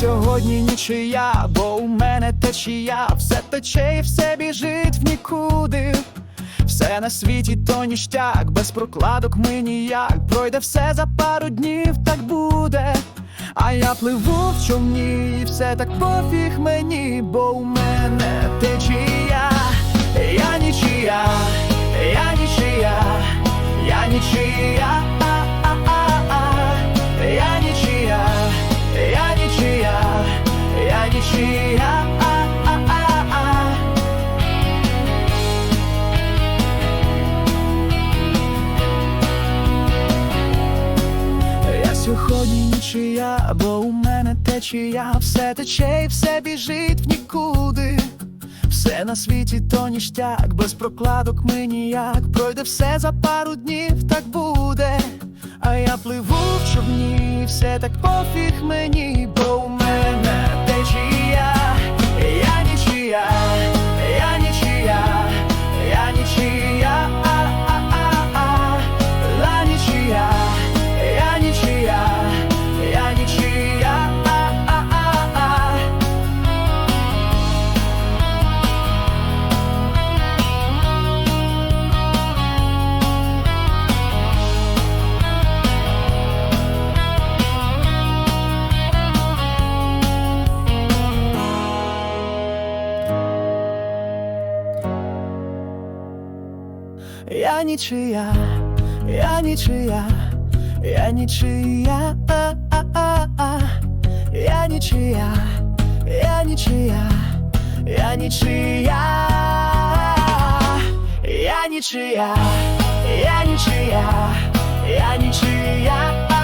сьогодні нічия, бо у мене течія, все тече і все біжить в нікуди. Все на світі то ніштяк, без прокладок ми ніяк. Пройде все за пару днів, так буде. А я пливу в човні, і все так пофіг мені, бо у мене течія, сьогодні нічия, бо у мене течія, все тече і все біжить в нікуди. Все на світі то ніштяк, без прокладок ми ніяк. Пройде все за пару днів, так буде. А я пливу в човні, все так пофіг мені, Я нічия, я нічия, я нічия, а-а-а-а. я нічия, я нічия, я нічия, я нічия, я нічия, я нічия,